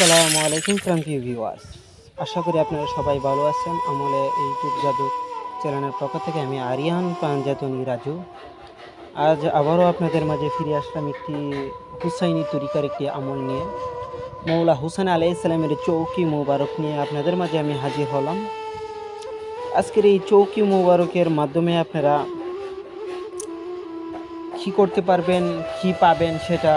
আসসালামু আলাইকুম প্রান্তীয় ভিউয়ার্স আশা করি আপনারা সবাই ভালো আছেন। আমলে ইউটিউব জাদু চ্যানেলের পক্ষ থেকে আমি আরিয়ান পাঞ্জাতনি রাজু আজ আবারও আপনাদের মাঝে ফিরে আসলাম একটি হুসাইনি তরিকার একটি আমল নিয়ে। মৌলা হুসেন আলাই ইসলামের চৌকি মোবারক নিয়ে আপনাদের মাঝে আমি হাজির হলাম। আজকের এই চৌকি মোবারকের মাধ্যমে আপনারা কী করতে পারবেন, কী পাবেন সেটা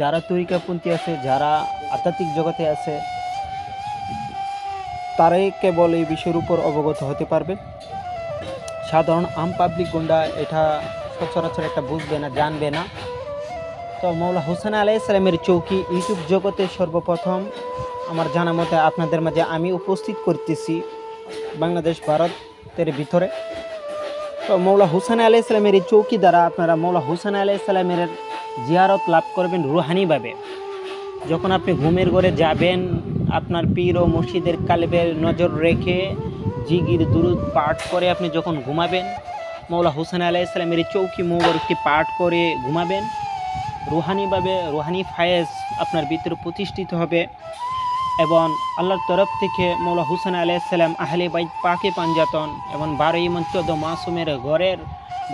যারা তরিকাপন্থী আছে, যারা আধ্যাত্মিক জগতে আছে, তারাই কেবল এই বিষয়ের উপর অবগত হতে পারবে। সাধারণ আম পাবলিক গুন্ডা এটা সচরাচর একটা বুঝবে না, জানবে না। তো মৌলা হোসেন আলাই ইসলামের চৌকি ইউটিউব জগতে সর্বপ্রথম আমার জানা মতে আপনাদের মাঝে আমি উপস্থিত করতেছি বাংলাদেশ, ভারতের ভিতরে। তো মৌলা হুসেন আলাই ইসলামের এই চৌকি দ্বারা আপনারা মৌলা হুসেন আলাই ইসলামের জিয়ারত লাভ করবেন রুহানিভাবে। যখন আপনি ঘুমের ঘরে যাবেন, আপনার পীর ও মসজিদের কালেবের নজর রেখে জিগির দুরুদ পাঠ করে আপনি যখন ঘুমাবেন মৌলা হুসেন আলাহ ইসলামের চৌকি মোবারকটি পাঠ করে ঘুমাবেন, রুহানিভাবে, রুহানি ফায়েজ আপনার ভিতরে প্রতিষ্ঠিত হবে এবং আল্লাহর তরফ থেকে মৌলা হুসেন আলাইসাল্লাম আহলে বাইত পাকে পাঞ্জাতন এবং বারো ইমন, চোদ্দ মাসুমের ঘরের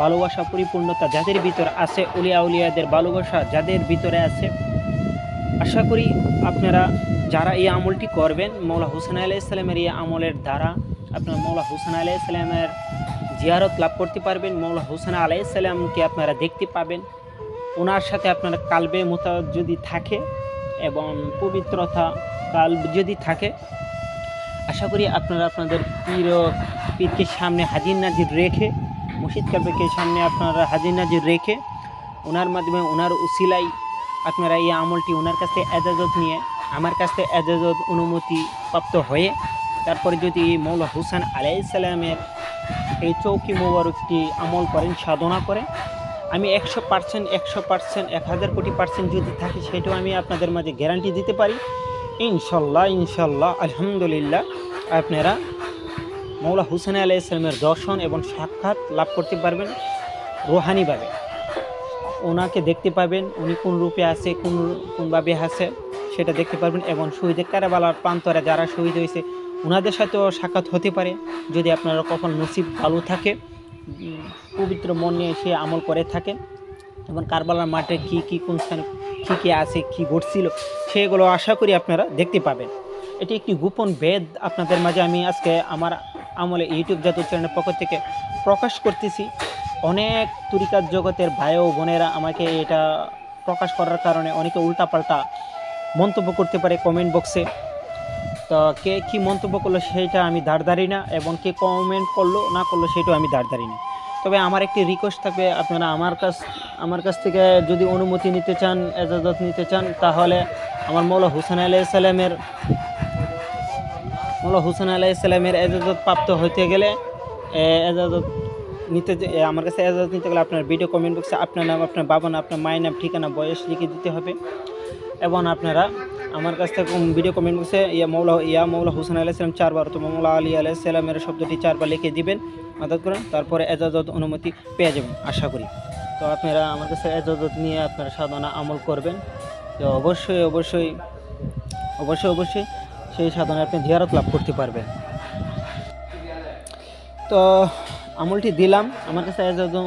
ভালোবাসা পরিপূর্ণতা যাদের ভিতরে আছে, উলিয়া উলিয়াদের ভালোবাসা যাদের ভিতরে আছে আশা করি আপনারা যারা এই আমলটি করবেন মৌলা হুসেন আলাহ ইসলামের এই আমলের দ্বারা আপনারা মৌলা হুসেন আলাহ ইসলামের জিয়ারত লাভ করতে পারবেন মৌলা হুসেন আলাহ ইসলামকে আপনারা দেখতে পাবেন। ওনার সাথে আপনার কালবে মোতা যদি থাকে এবং পবিত্রতা কাল যদি থাকে, আশা করি আপনারা আপনাদের পীর পীরকে সামনে হাজির নাজির রেখে মুর্শিদ কালবেকে সামনে আপনারা হাজির নাজির রেখে, ওনার মাধ্যমে ওনার উসিলাই আপনারা এই আমলটি ওনার কাছ এজাজত নিয়ে, আমার কাছ এজাজত অনুমতি প্রাপ্ত হয়ে, তারপরে যদি মৌলা হুসেন আলাইসাল্লামের এই চৌকি মোবারকটি আমল করেন, সাধনা করে, আমি একশো পার্সেন্ট একশো পার্সেন্ট, এক হাজার কোটি পার্সেন্ট যদি থাকে, সেটাও আমি আপনাদের মাঝে গ্যারান্টি দিতে পারি। ইনশাল্লাহ ইনশাল্লাহ, আলহামদুলিল্লাহ, আপনারা মৌলা হুসেন আলাহ ইসলামের দর্শন এবং সাক্ষাৎ লাভ করতে পারবেন রোহানিভাবে। ওনাকে দেখতে পাবেন উনি কোন রূপে আছে, কোন কোনভাবে আছে, সেটা দেখতে পারবেন এবং শহীদের কারাবালার প্রান্তরে যারা শহীদ হয়েছে ওনাদের সাথেও সাক্ষাৎ হতে পারে। যদি আপনারা কখন নসিব ভালো থাকে পবিত্র মন নিয়ে সে আমল করে থাকে, এবং কারবালার মাঠে কী কী, কোন স্থানে কী কী আছে, কী ঘটছিল, সেগুলো আশা করি আপনারা দেখতে পাবেন। এটি একটি গোপন বেদ। আপনাদের মাঝে আমি আজকে আমার আমলে ইউটিউব জাতীয় চ্যানেলের পক্ষ থেকে প্রকাশ করতেছি। অনেক তরিকার জগতের ভাই ও বোনেরা আমাকে এটা প্রকাশ করার কারণে অনেকে উল্টাপাল্টা মন্তব্য করতে পারে কমেন্ট বক্সে তো কে কী মন্তব্য করল সেইটা আমি দাঁড় না এবং কে কমেন্ট করল না করল সেটাও আমি দাঁড় না। তবে আমার একটি রিকোয়েস্ট থাকবে, আপনারা আমার কাছ আমার কাছ থেকে যদি অনুমতি নিতে চান, এজাজত নিতে চান, তাহলে আমার মৌলা হুসেন আলাইসাল্লামের মৌলা হুসেন আলাইসাল্লামের এজাজত প্রাপ্ত হইতে গেলে এজাজত নিতে আমার কাছে এজাজত নিতে গেলে আপনার ভিডিও কমেন্ট বক্সে আপনার নাম, আপনার বাবা নাম, আপনার মায়ের নাম, ঠিকানা, বয়স লিখে দিতে হবে। এবং আপনারা আমার কাছ থেকে ভিডিও কমেন্ট বক্সে ইয়া মৌলা ইয়া মৌলা হুসেন আলাইসালাম চারবার তো মৌলা আলী আলাইসালামের শব্দটি চারবার লিখে দিবেন, মাদাত করেন, তারপরে এজাজত অনুমতি পেয়ে যাবেন, আশা করি। তো আপনারা আমার কাছে এজাজত নিয়ে আপনারা সাধনা আমল করবেন। তো অবশ্যই অবশ্যই অবশ্যই অবশ্যই সেই সাধনায় আপনি জিয়ারত লাভ করতে পারবেন। তো আমলটি দিলাম। আমার কাছে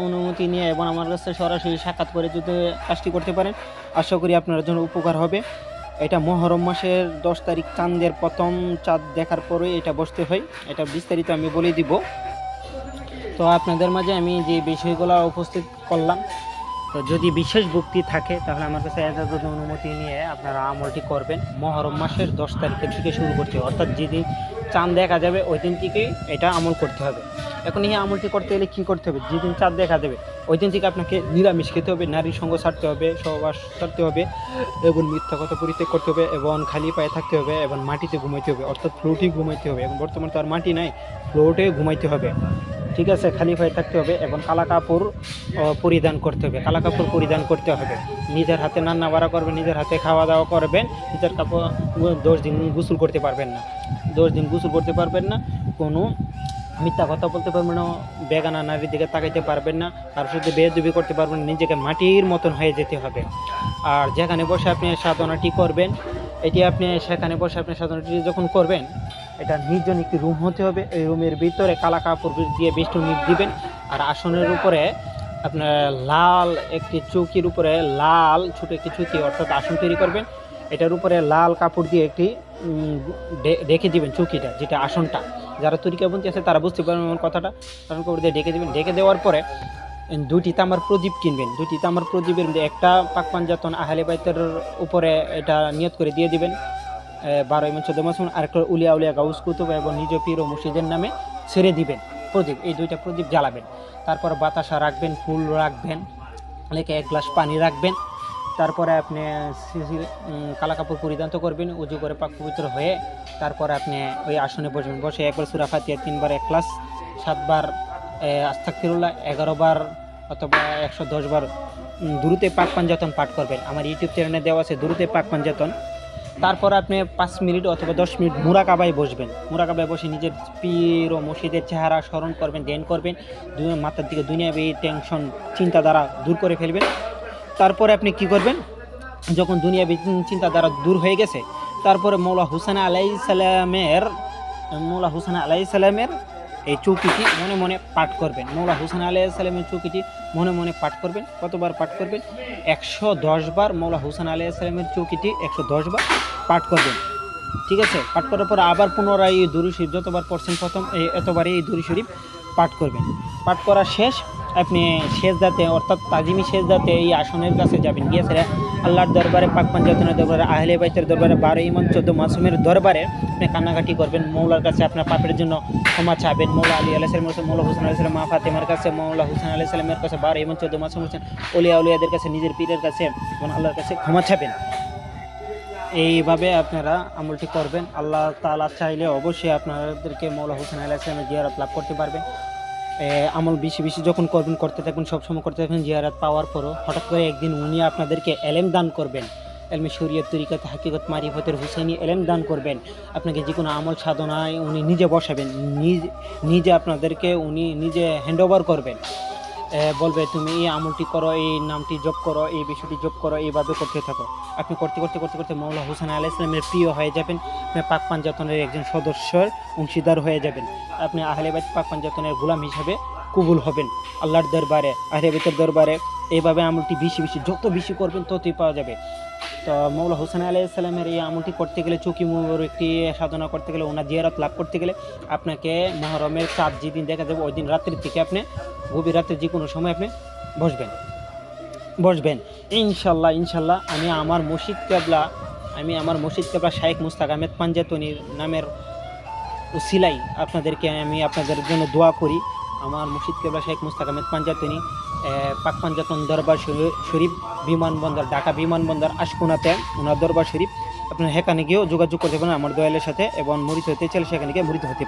অনুমতি নিয়ে এবং আমার কাছে সরাসরি সাক্ষাৎ করে যদি কাজটি করতে পারেন, আশা করি আপনার জন্য উপকার হবে। এটা মহরম মাসের দশ তারিখ চাঁদের প্রথম চাঁদ দেখার পরে এটা বসতে হয়। এটা বিস্তারিত আমি বলে দিব। তো আপনাদের মাঝে আমি যে বিষয়গুলো উপস্থিত করলাম, তো যদি বিশেষ ভক্তি থাকে, তাহলে আমার কাছে এজাজত অনুমতি নিয়ে আপনারা আমলটি করবেন। মহরম মাসের দশ তারিখের থেকে শুরু করতে হবে অর্থাৎ যেদিন চাঁদ দেখা যাবে, ওই দিন থেকেই এটা আমল করতে হবে। এখন এই আমলটি করতে গেলে কী করতে হবে? যেদিন চাঁদ দেখা দেবে ওই দিন থেকে আপনাকে নিরামিষ খেতে হবে, নারীর সঙ্গ ছাড়তে হবে, সহবাস ছাড়তে হবে, এবং মিথ্যা কথা পরিত্যাগ করতে হবে, এবং খালি পায়ে থাকতে হবে, এবং মাটিতে ঘুমাইতে হবে, অর্থাৎ ফ্লোটে ঘুমাইতে হবে, এবং বর্তমানে তো আর মাটি নাই ফ্লোটে ঘুমাইতে হবে। ঠিক আছে? খালি পায়ে থাকতে হবে, এবং কালা কাপড় পরিধান করতে হবে, কালা কাপড় পরিধান করতে হবে। নিজের হাতে রান্না বাড়া করবেন, নিজের হাতে খাওয়া দাওয়া করবেন, নিজের কাপড়, দশ দিন গোসল করতে পারবেন না। দশ দিন গোসল করতে পারবেন না, কোনো মিথ্যা কথা বলতে পারবেন না, বেগানা নারীর দিকে তাকাইতে পারবেন না তার সাথে বেদবি করতে পারবেন নিজেকে মাটির মতন হয়ে যেতে হবে। আর যেখানে বসে আপনি সাধনাটি করবেন, এটি আপনি সেখানে বসে আপনি সাধনাটি যখন করবেন, এটা নির্জন একটি রুম হতে হবে। এই রুমের ভিতরে কালা কাপড় দিয়ে বেষ্টনী দিবেন, আর আসনের উপরে আপনার লাল একটি চৌকির উপরে লাল ছোট একটি চৌকি অর্থাৎ আসন তৈরি করবেন। এটার উপরে লাল কাপড় দিয়ে একটি ঢেকে দিবেন চৌকিটা, যেটা আসনটা। যারা তরিকাবন্তি আছে, তারা বুঝতে পারবেন আমার কথাটা। কারণ কাপড় দিয়ে ঢেকে দিবেন। ঢেকে দেওয়ার পরে, দুটি তামার প্রদীপ কিনবেন। দুটি তামার প্রদীপের মধ্যে একটা পাক পাঞ্জাতন আহলে বাইতের উপরে এটা নিয়ত করে দিয়ে দিবেন। বারো এমন চোদ্দ মাস আরেকটা উলিয়া উলিয়া গাউস কুতুব এবং নিজ পীর ও মুর্শিদের নামে ছেড়ে দিবেন। প্রদীপ, এই দুইটা প্রদীপ জ্বালাবেন। তারপর বাতাসা রাখবেন, ফুল রাখবেন অনেকে এক গ্লাস পানি রাখবেন। তারপরে আপনি কালা কাপড় পরিধান তো করবেন উজু করে পাক পবিত্র হয়ে তারপরে আপনি ওই আসনে বসবেন। বসে একবার সুরা তিনবার এক ক্লাস সাতবার আস্তাকিরুল্লাহ এগারো বার অথবা একশো দশ বার উম, দ্রুতে পাক পাঞ্জাতন পাঠ করবেন। আমার ইউটিউব চ্যানেলে দেওয়া আছে দ্রুতে পাক পাঞ্জাতন। তারপর আপনি পাঁচ মিনিট অথবা দশ মিনিট মুরাকাবায় বসবেন। মুরাকাবায় বসে নিজের পীর ও মসজিদের চেহারা স্মরণ করবেন ধ্যান করবেন। মাথার দিকে দুনিয়াবি টেনশন চিন্তা দ্বারা দূর করে ফেলবেন। তারপরে আপনি কি করবেন? যখন দুনিয়াবি চিন্তা দ্বারা দূর হয়ে গেছে, তারপরে মৌলা হুসেন আলাই সালামের, মৌলা হুসেন আলাই সালামের এই চৌকিটি মনে মনে পাঠ করবেন। মৌলা হুসেন আলাই সালামের চৌকিটি মনে মনে পাঠ করবেন। কতবার পাঠ করবেন? একশো দশ বার মৌলা হুসেন আলাই সালামের চৌকিটি একশো দশ বার পাঠ করবেন। ঠিক আছে? পাঠ করার পর আবার পুনরায় এই দুরু শরীফ, যতবার পড়ছেন প্রথম এতবারই এই দুরু শরীফ পাঠ করবেন। পাঠ করা শেষ আপনি শেষ দাতে অর্থাৎ তাজিমি শেষ দাতে এই আসনের কাছে যাবেন। গিয়ে সেটা আল্লাহর দরবারে পাক পাঞ্জাতনের দরবারে, আহলে বাইতের দরবারে, বারো ইমান চোদ্দ মাসুমের দরবারে আপনি কান্নাকাটি করবেন। মৌলার কাছে আপনার পাপের জন্য ক্ষমা চাবেন। মৌলা আলী আলাহ সালামের কাছে মৌলা হুসেন আলাহ মা ফাতেমার কাছে, মৌলা হুসেন আলাহ সালামের কাছে, বারো ইমান চোদ্দ মাসুম হোসেন অলিয়া উলিয়াদের কাছে, নিজের পীরের কাছে এবং আল্লাহর কাছে ক্ষমা চাবেন। এইভাবে আপনারা আমলটি করবেন। আল্লাহ তালা চাইলে অবশ্যই আপনাদেরকে মৌলা হোসেন আলাহ ইসলামের জিয়ারত লাভ করতে পারবেন। আমল বেশি বেশি যখন করবেন, করতে থাকবেন সবসময় করতে থাকবেন জিয়ারাত পাওয়ার পরও হঠাৎ করে একদিন উনি আপনাদেরকে এলেম দান করবেন। এলমে শরীয়ত, তরিকাতে, হাকিকত, মারিফতের হুসাইনি এলেম দান করবেন। আপনাকে যে কোনো আমল সাধনায় উনি নিজে বসাবেন, নিজ, নিজে আপনাদেরকে উনি নিজে হ্যান্ড করবেন। বলবে, তুমি এই আমলটি করো, এই নামটি জপ করো, এই বিষয়টি জপ করো, এইভাবে করতে থাকো। আপনি করতে করতে করতে করতে মৌলা হোসেন আলাহ ইসলামের প্রিয় হয়ে যাবেন। আপনি পাক পাঞ্জাতনের একজন সদস্যর অংশীদার হয়ে যাবেন। আপনি আহলেবাদ পাক পাঞ্জাতনের গোলাম হিসাবে কবুল হবেন। আল্লাহর দরবারে আহলেবাদের দরবারে এইভাবে আমলটি বেশি বেশি, যত বেশি করবেন ততই পাওয়া যাবে। তো মৌলা হোসেন আলাহ ইসলামের এই আমলটি করতে গেলে চুকি একটি সাধনা করতে গেলে, ওনার জিয়ারত লাভ করতে গেলে আপনাকে মহরমের চাঁদ যেদিন দেখা যাবে, ওই দিন রাত্রির থেকে আপনি গভীর রাত্রে যে কোনো সময় আপনি বসবেন। বসবেন। ইনশাল্লাহ ইনশাল্লাহ, আমি আমার মসজিদ কেবলা, আমি আমার মসজিদ কেবলা শাইখ মুস্তাক আহমেদ পাঞ্জাতনির নামের উসিলাই আপনাদেরকে আমি আপনাদের জন্য দোয়া করি। আমার মসজিদ কেবলা শেখ মুস্তাক আহমেদ পাঞ্জাতনি আহ, পাক দরবার শরী- শরীফ বিমানবন্দর ঢাকা বিমানবন্দর আশকুনাতে ওনার দরবার শরীফ। আপনার সেখানে গিয়েও যোগাযোগ করতে পারেন আমার দয়ালের সাথে এবং মরিত হতে চাইলে সেখানে গিয়ে মরিত হতে